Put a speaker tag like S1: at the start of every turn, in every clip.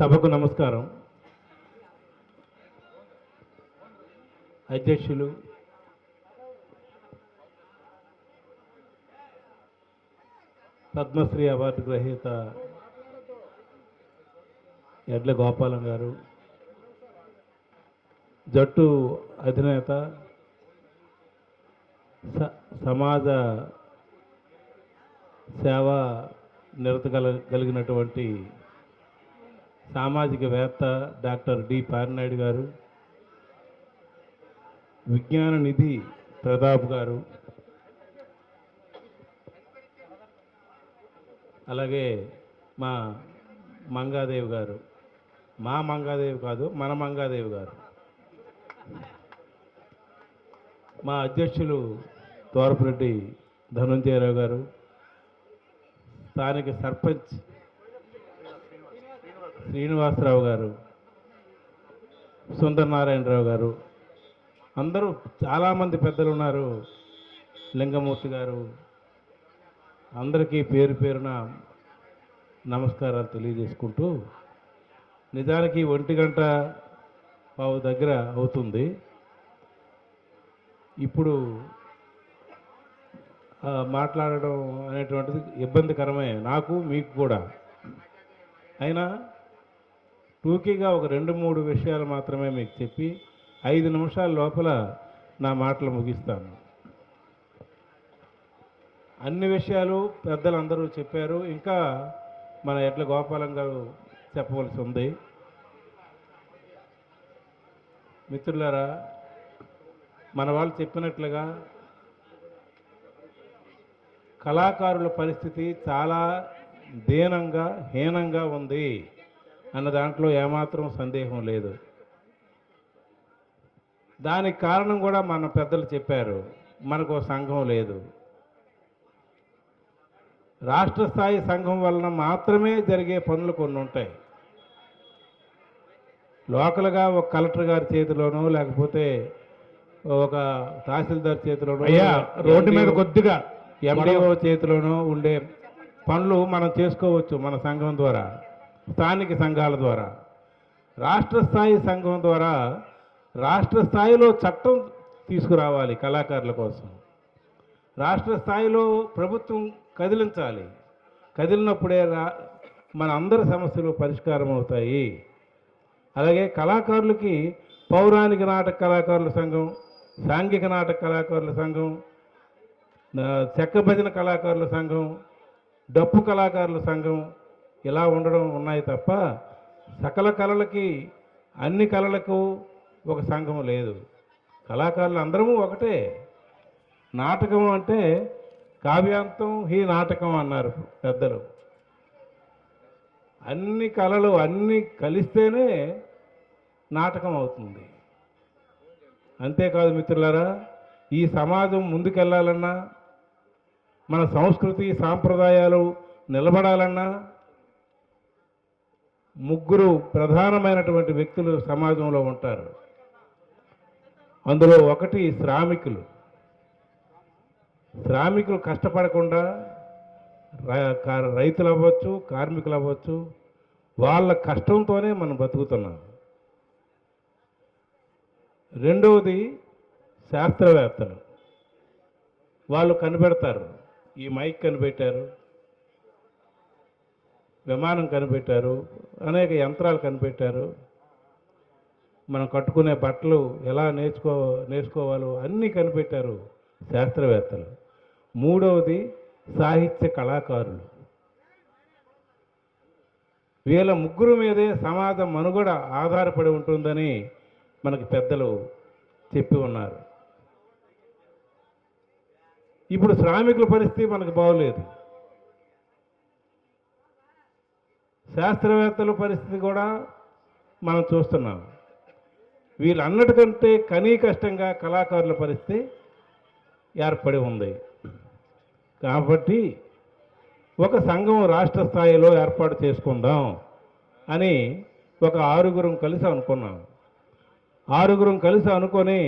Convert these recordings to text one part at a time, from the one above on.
S1: సభకు నమస్కారం. అధ్యక్షులు పద్మశ్రీ అవార్డు గ్రహీత ఎడ్ల గోపాలం గారు జట్టు అధినేత స- సమాజ సేవ నిరత కలిగినటువంటి సామాజికవేత్త డాక్టర్ డి పారినాయుడు గారు విజ్ఞాన నిధి ప్రతాప్ గారు అలాగే మా మంగాదేవి గారు. మా మంగాదేవి కాదు మన మంగాదేవి గారు. మా అధ్యక్షులు తోరపురెడ్డి ధనుంజయరావు గారు స్థానిక సర్పంచ్ శ్రీనివాసరావు గారు సుందరనారాయణరావు గారు అందరూ చాలామంది పెద్దలు ఉన్నారు. లింగమూర్తి గారు అందరికీ పేరు పేరున నమస్కారాలు తెలియజేసుకుంటూ నిజానికి ఒంటి గంట పావు దగ్గర అవుతుంది. ఇప్పుడు మాట్లాడడం అనేటువంటిది ఇబ్బందికరమే నాకు మీకు కూడా. అయినా టూకీగా ఒక రెండు మూడు విషయాలు మాత్రమే మీకు చెప్పి ఐదు నిమిషాల లోపల నా మాటలు ముగిస్తాను. అన్ని విషయాలు పెద్దలందరూ చెప్పారు. ఇంకా మన ఎడ్ల గోపాలం గారు చెప్పవలసి ఉంది. మిత్రులారా మన వాళ్ళు చెప్పినట్లుగా కళాకారుల పరిస్థితి చాలా దీనంగా హీనంగా ఉంది. అన్న దాంట్లో ఏమాత్రం సందేహం లేదు. దానికి కారణం కూడా మన పెద్దలు చెప్పారు. మనకు సంఘం లేదు. రాష్ట్ర స్థాయి సంఘం వలన మాత్రమే జరిగే పనులు కొన్ని ఉంటాయి. లోకల్గా ఒక కలెక్టర్ గారి చేతిలోనో లేకపోతే ఒక తహసీల్దార్ చేతిలోనో
S2: అయ్యా రోడ్డు మీద కొద్దిగా
S1: ఎండిఓ చేతిలోనూ ఉండే పనులు మనం చేసుకోవచ్చు మన సంఘం ద్వారా. స్థానిక సంఘాల ద్వారా రాష్ట్ర స్థాయి సంఘం ద్వారా రాష్ట్ర స్థాయిలో చట్టం తీసుకురావాలి కళాకారుల కోసం. రాష్ట్ర స్థాయిలో ప్రభుత్వం కదిలించాలి. కదిలినప్పుడే రా మన అందరి సమస్యలు పరిష్కారం అవుతాయి. అలాగే కళాకారులకి పౌరాణిక నాటక కళాకారుల సంఘం సాంఘిక నాటక కళాకారుల సంఘం చెక్క భజన కళాకారుల సంఘం డప్పు కళాకారుల సంఘం ఇలా ఉండడం ఉన్నాయి తప్ప సకల కళలకి అన్ని కళలకు ఒక సంఘం లేదు. కళాకారులు అందరము ఒకటే. నాటకం అంటే కావ్యాంతం హీ నాటకం అన్నారు పెద్దలు. అన్ని కళలు అన్నీ కలిస్తేనే నాటకం అవుతుంది. అంతేకాదు మిత్రులారా ఈ సమాజం ముందుకెళ్ళాలన్నా మన సంస్కృతి సాంప్రదాయాలు నిలబడాలన్నా ముగ్గురు ప్రధానమైనటువంటి వ్యక్తులు సమాజంలో ఉంటారు. అందులో ఒకటి శ్రామికులు. శ్రామికులు కష్టపడకుండా రైతులు అవ్వచ్చు కార్మికులు అవ్వచ్చు వాళ్ళ కష్టంతోనే మనం బతుకుతున్నాం. రెండవది శాస్త్రవేత్తలు. వాళ్ళు కనిపెడతారు. ఈ మైక్ కనిపెట్టారు. విమానం కనిపెట్టారు అనేక యంత్రాలు కనిపెట్టారు. మనం కట్టుకునే బట్టలు ఎలా నేర్చుకో నేర్చుకోవాలో అన్నీ కనిపెట్టారు శాస్త్రవేత్తలు. మూడవది సాహిత్య కళాకారులు. వీళ్ళ ముగ్గురు మీదే సమాజం మనుగడ ఆధారపడి ఉంటుందని మనకి పెద్దలు చెప్పి ఉన్నారు. ఇప్పుడు శ్రామికుల పరిస్థితి మనకు బాగోలేదు. శాస్త్రవేత్తల పరిస్థితి కూడా మనం చూస్తున్నాం. వీళ్ళన్నిటికంటే కనీ కష్టంగా కళాకారుల పరిస్థితి ఏర్పడి ఉంది. కాబట్టి ఒక సంఘం రాష్ట్ర స్థాయిలో ఏర్పాటు చేసుకుందాం అని ఒక ఆరుగురం కలిసి అనుకున్నాం. ఆరుగురం కలిసి అనుకొని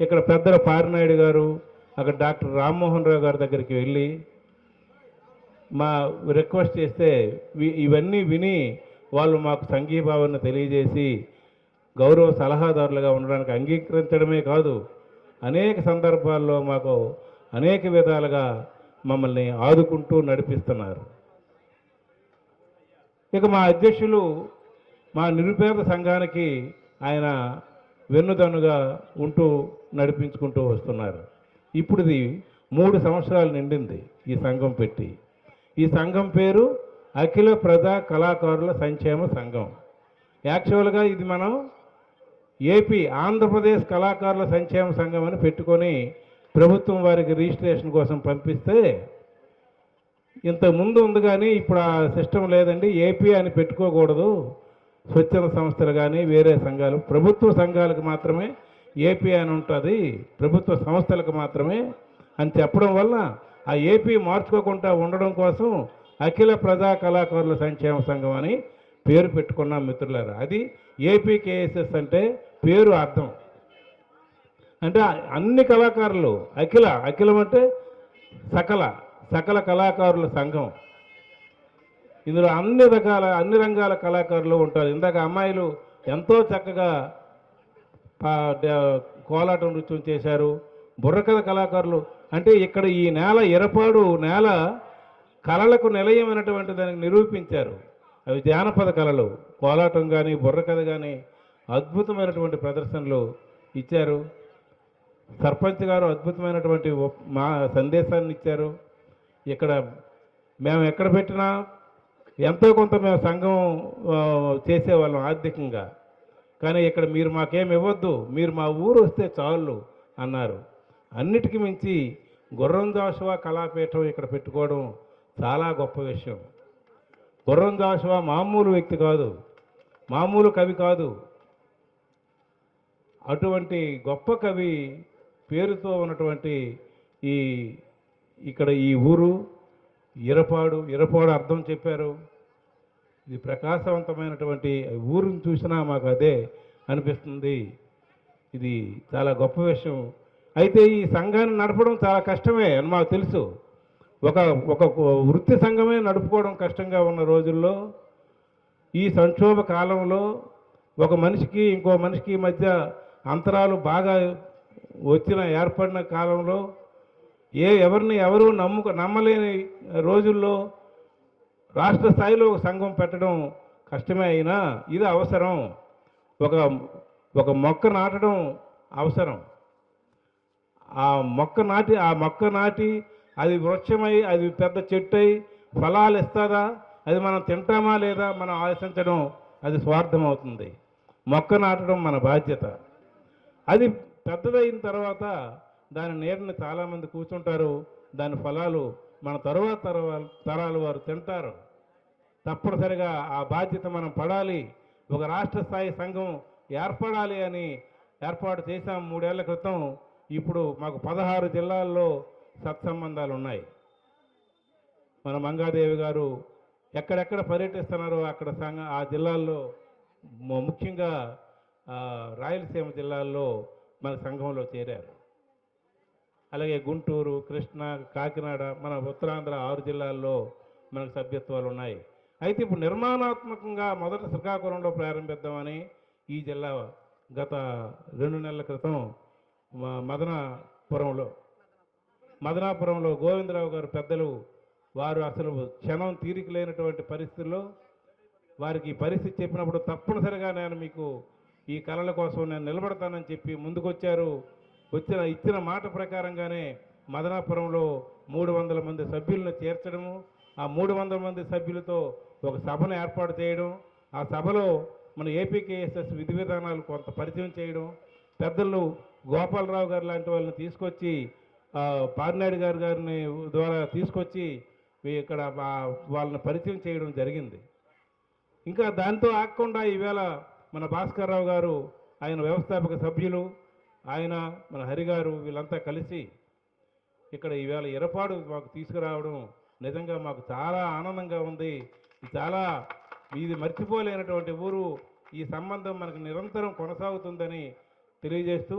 S1: ఇక్కడ పెద్దల పారినాయుడు గారు అక్కడ డాక్టర్ రామ్మోహన్ రావు గారి దగ్గరికి వెళ్ళి మా రిక్వెస్ట్ చేస్తే ఇవన్నీ విని వాళ్ళు మాకు సంఘీభావాన్ని తెలియజేసి గౌరవ సలహాదారులుగా ఉండడానికి అంగీకరించడమే కాదు అనేక సందర్భాల్లో మాకు అనేక విధాలుగా మమ్మల్ని ఆదుకుంటూ నడిపిస్తున్నారు. ఇక మా అధ్యక్షులు మా నిరుపేద సంఘానికి ఆయన వెన్నుదన్నుగా ఉంటూ నడిపించుకుంటూ వస్తున్నారు. ఇప్పుడు ఇది మూడు సంవత్సరాలు నిండింది ఈ సంఘం పెట్టి. ఈ సంఘం పేరు అఖిల ప్రజా కళాకారుల సంక్షేమ సంఘం. యాక్చువల్గా ఇది మనం ఏపీ ఆంధ్రప్రదేశ్ కళాకారుల సంక్షేమ సంఘం అని పెట్టుకొని ప్రభుత్వం వారికి రిజిస్ట్రేషన్ కోసం పంపిస్తే ఇంత ముందు ఉంది కానీ ఇప్పుడు ఆ సిస్టమ్ లేదండి. ఏపీ అని పెట్టుకోకూడదు. స్వచ్ఛంద సంస్థలు కానీ వేరే సంఘాలు ప్రభుత్వ సంఘాలకు మాత్రమే ఏపీ అని ఉంటుంది. ప్రభుత్వ సంస్థలకు మాత్రమే అని చెప్పడం వల్ల ఆ ఏపీ మార్చుకోకుండా ఉండడం కోసం అఖిల ప్రజా కళాకారుల సంక్షేమ సంఘం అని పేరు పెట్టుకున్నాం మిత్రులారా. అది ఏపీకేఎస్ఎస్ అంటే పేరు అర్థం. అంటే అన్ని కళాకారులు అఖిల అఖిలం అంటే సకల సకల కళాకారుల సంఘం. ఇందులో అన్ని రకాల అన్ని రంగాల కళాకారులు ఉంటారు. ఇందాక అమ్మాయిలు ఎంతో చక్కగా కోలాటం నృత్యం చేశారు. బుర్రకథ కళాకారులు అంటే ఇక్కడ ఈ నేల ఎరపాడు నేల కళలకు నిలయమైనటువంటి దానికి నిరూపించారు. అవి జానపద కళలు. కోలాటం కానీ బుర్రకథ కానీ అద్భుతమైనటువంటి ప్రదర్శనలు ఇచ్చారు. సర్పంచ్ గారు అద్భుతమైనటువంటి మా సందేశాన్ని ఇచ్చారు. ఇక్కడ మేము ఎక్కడ పెట్టినా ఎంతో కొంత మేము సంఘం చేసేవాళ్ళం ఆర్థికంగా. కానీ ఇక్కడ మీరు మాకేమి ఇవ్వద్దు మీరు మా ఊరు వస్తే చాలు అన్నారు. అన్నిటికీ మించి గుర్రం దాసువా కళాపీఠం ఇక్కడ పెట్టుకోవడం చాలా గొప్ప విషయం. గుర్రం దాసువా మామూలు వ్యక్తి కాదు మామూలు కవి కాదు. అటువంటి గొప్ప కవి పేరుతో ఉన్నటువంటి ఈ ఇక్కడ ఈ ఊరు ఇరపాడు ఇరపాడు అర్థం చెప్పారు. ఇది ప్రకాశవంతమైనటువంటి ఊరిని చూసినా మాకు అదే అనిపిస్తుంది. ఇది చాలా గొప్ప విషయం. అయితే ఈ సంఘాన్ని నడపడం చాలా కష్టమే అని మాకు తెలుసు. ఒక ఒక వృత్తి సంఘమే నడుపుకోవడం కష్టంగా ఉన్న రోజుల్లో ఈ సంక్షోభ కాలంలో ఒక మనిషికి ఇంకో మనిషికి మధ్య అంతరాలు బాగా వచ్చిన ఏర్పడిన కాలంలో ఏ ఎవరిని ఎవరు నమ్ము నమ్మలేని రోజుల్లో రాష్ట్ర స్థాయిలో ఒక సంఘం పెట్టడం కష్టమే అయినా ఇది అవసరం. ఒక ఒక మొక్క నాటడం అవసరం. ఆ మొక్క నాటి ఆ మొక్క నాటి అది వృక్షమై అది పెద్ద చెట్టు అయి ఫలాలు ఇస్తుందా అది మనం తింటామా లేదా మనం ఆలోచించడం అది స్వార్థం అవుతుంది మొక్క నాటడం మన బాధ్యత. అది పెద్దదైన తర్వాత దాని నీడని చాలామంది కూర్చుంటారు. దాని ఫలాలు మన తరువాత తరవా- తరాలు వారు తింటారు. తప్పనిసరిగా ఆ బాధ్యత మనం పడాలి. ఒక రాష్ట్ర స్థాయి సంఘం ఏర్పడాలి అని ఏర్పాటు చేశాం మూడేళ్ళ క్రితం. ఇప్పుడు మాకు పదహారు జిల్లాల్లో సత్సంబంధాలు ఉన్నాయి మన మంగాదేవి గారు ఎక్కడెక్కడ పర్యటిస్తున్నారో అక్కడ సంఘ ఆ జిల్లాల్లో ముఖ్యంగా రాయలసీమ జిల్లాల్లో మన సంఘంలో చేరారు. అలాగే గుంటూరు కృష్ణా కాకినాడ మన ఉత్తరాంధ్ర ఆరు జిల్లాల్లో మనకు సభ్యత్వాలు ఉన్నాయి అయితే ఇప్పుడు నిర్మాణాత్మకంగా మొదట శ్రీకాకుళంలో ప్రారంభిద్దామని ఈ జిల్లా గత రెండు నెలల క్రితం మదనాపురంలో. మదనాపురంలో గోవిందరావు గారు పెద్దలు వారు అసలు క్షణం తీరిక లేనటువంటి పరిస్థితుల్లో వారికి పరిస్థితి చెప్పినప్పుడు తప్పనిసరిగా నేను మీకు ఈ కళల కోసం నేను నిలబడతానని చెప్పి ముందుకొచ్చారు. వచ్చిన ఇచ్చిన మాట ప్రకారంగానే మదనాపురంలో మూడు వందల మంది సభ్యులను చేర్చడము ఆ మూడు వందల మంది సభ్యులతో ఒక సభను ఏర్పాటు చేయడం ఆ సభలో మన ఏపీకేఎస్ఎస్ విధి విధానాలు కొంత పరిచయం చేయడం పెద్దలు గోపాలరావు గారు లాంటి వాళ్ళని తీసుకొచ్చి పార్నాయుడు గారు గారిని ద్వారా తీసుకొచ్చి ఇక్కడ వాళ్ళని పరిచయం చేయడం జరిగింది. ఇంకా దాంతో ఆగకుండా ఈవేళ మన భాస్కర్ రావు గారు ఆయన వ్యవస్థాపక సభ్యులు ఆయన మన హరిగారు వీళ్ళంతా కలిసి ఇక్కడ ఈవేళ ఎరపాడు మాకు తీసుకురావడం నిజంగా మాకు చాలా ఆనందంగా ఉంది. చాలా ఇది మర్చిపోలేనటువంటి ఊరు. ఈ సంబంధం మనకు నిరంతరం కొనసాగుతుందని తెలియజేస్తూ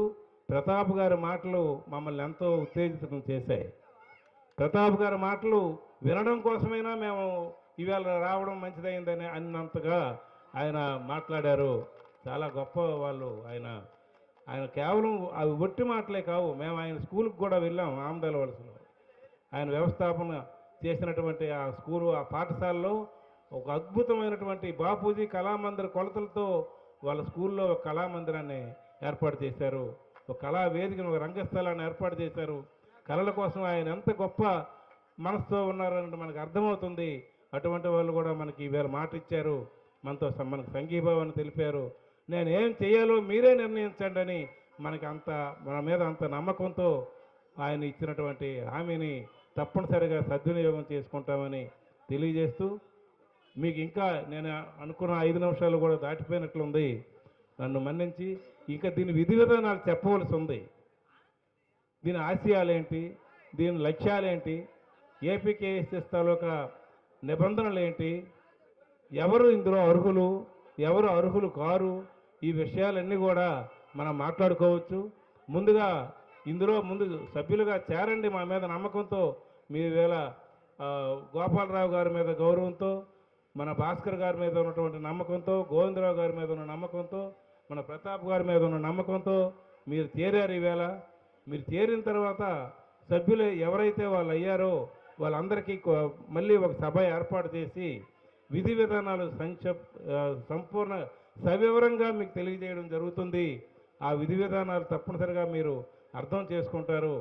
S1: ప్రతాప్ గారి మాటలు మమ్మల్ని ఎంతో ఉత్తేజితం చేశాయి. ప్రతాప్ గారి మాటలు వినడం కోసమైనా మేము ఇవాళ రావడం మంచిదైందని అన్నంతగా ఆయన మాట్లాడారు. చాలా గొప్ప వాళ్ళు ఆయన. ఆయన కేవలం అవి ఒట్టి మాటలే కావు. మేము ఆయన స్కూల్కి కూడా వెళ్ళాం ఆమదాల వలసలో. ఆయన వ్యవస్థాపన చేసినటువంటి ఆ స్కూలు ఆ పాఠశాలలో ఒక అద్భుతమైనటువంటి బాపూజీ కళామందిర కొలతలతో వాళ్ళ స్కూల్లో ఒక కళామందిరాన్ని ఏర్పాటు చేశారు. ఒక కళా వేదికను ఒక రంగస్థలాన్ని ఏర్పాటు చేశారు. కళల కోసం ఆయన ఎంత గొప్ప మనసుతో ఉన్నారని మనకు అర్థమవుతుంది. అటువంటి వాళ్ళు కూడా మనకి ఈవేళ మాట ఇచ్చారు. మనతో మనకు సంఘీభావాన్ని తెలిపారు. నేను ఏం చేయాలో మీరే నిర్ణయించండి అని మనకి అంత మన మీద అంత నమ్మకంతో ఆయన ఇచ్చినటువంటి హామీని తప్పనిసరిగా సద్వినియోగం చేసుకుంటామని తెలియజేస్తూ మీకు ఇంకా నేను అనుకున్న ఐదు నిమిషాలు కూడా దాటిపోయినట్లుంది. నన్ను మన్నించి ఇంకా దీని విధి విధానాలు చెప్పవలసి ఉంది దీని ఆశయాలేంటి? దీని లక్ష్యాలేంటి? ఏపీకేఎస్ఎస్ తాలూకా నిబంధనలు ఏంటి ఎవరు ఇందులో అర్హులు? ఎవరు అర్హులు కారు? ఈ విషయాలన్నీ కూడా మనం మాట్లాడుకోవచ్చు. ముందుగా ఇందులో ముందు సభ్యులుగా చేరండి మా మీద నమ్మకంతో మీ వేళ గోపాలరావు గారి మీద గౌరవంతో మన భాస్కర్ గారి మీద ఉన్నటువంటి నమ్మకంతో గోవిందరావు గారి మీద ఉన్న నమ్మకంతో మన ప్రతాప్ గారి మీద ఉన్న నమ్మకంతో మీరు చేరారు ఈవేళ మీరు చేరిన తర్వాత సభ్యులు ఎవరైతే వాళ్ళు అయ్యారో వాళ్ళందరికీ మళ్ళీ ఒక సభ ఏర్పాటు చేసి విధి విధానాలు సంక్షప్ సంపూర్ణ సవివరంగా మీకు తెలియజేయడం జరుగుతుంది. ఆ విధి విధానాలు తప్పనిసరిగా మీరు అర్థం చేసుకుంటారు.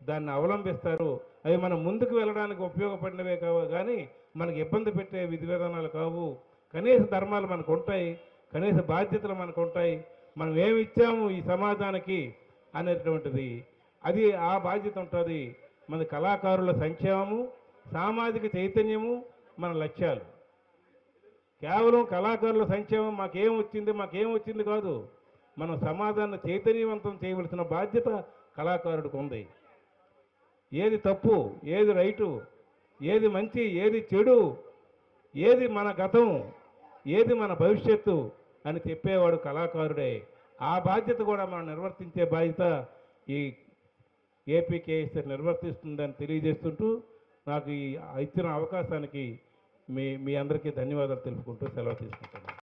S1: దాన్ని అవలంబిస్తారు. అవి మనం ముందుకు వెళ్ళడానికి ఉపయోగపడినవే కావు కానీ మనకి ఇబ్బంది పెట్టే విధి విధానాలు కావు. కనీస ధర్మాలు మనకు ఉంటాయి. కనీస బాధ్యతలు మనకు ఉంటాయి మనం ఏమి ఇచ్చాము ఈ సమాజానికి అనేటువంటిది అది ఆ బాధ్యత ఉంటుంది. మన కళాకారుల సంక్షేమము సామాజిక చైతన్యము మన లక్ష్యాలు. కేవలం కళాకారుల సంక్షేమం మాకేం వచ్చింది మాకేం వచ్చింది కాదు. మనం సమాజాన్ని చైతన్యవంతం చేయవలసిన బాధ్యత కళాకారుడికి ఉంది ఏది తప్పు ఏది రైటు ఏది మంచి ఏది చెడు ఏది మన గతం ఏది మన భవిష్యత్తు అని చెప్పేవాడు కళాకారుడే. ఆ బాధ్యత కూడా మనం నిర్వర్తించే బాధ్యత ఈ ఏపీకేఎస్ నిర్వర్తిస్తుందని తెలియజేస్తుంటూ నాకు ఈ ఇచ్చిన అవకాశానికి మీ మీ అందరికీ ధన్యవాదాలు తెలుపుకుంటూ సెలవు తీసుకుంటాను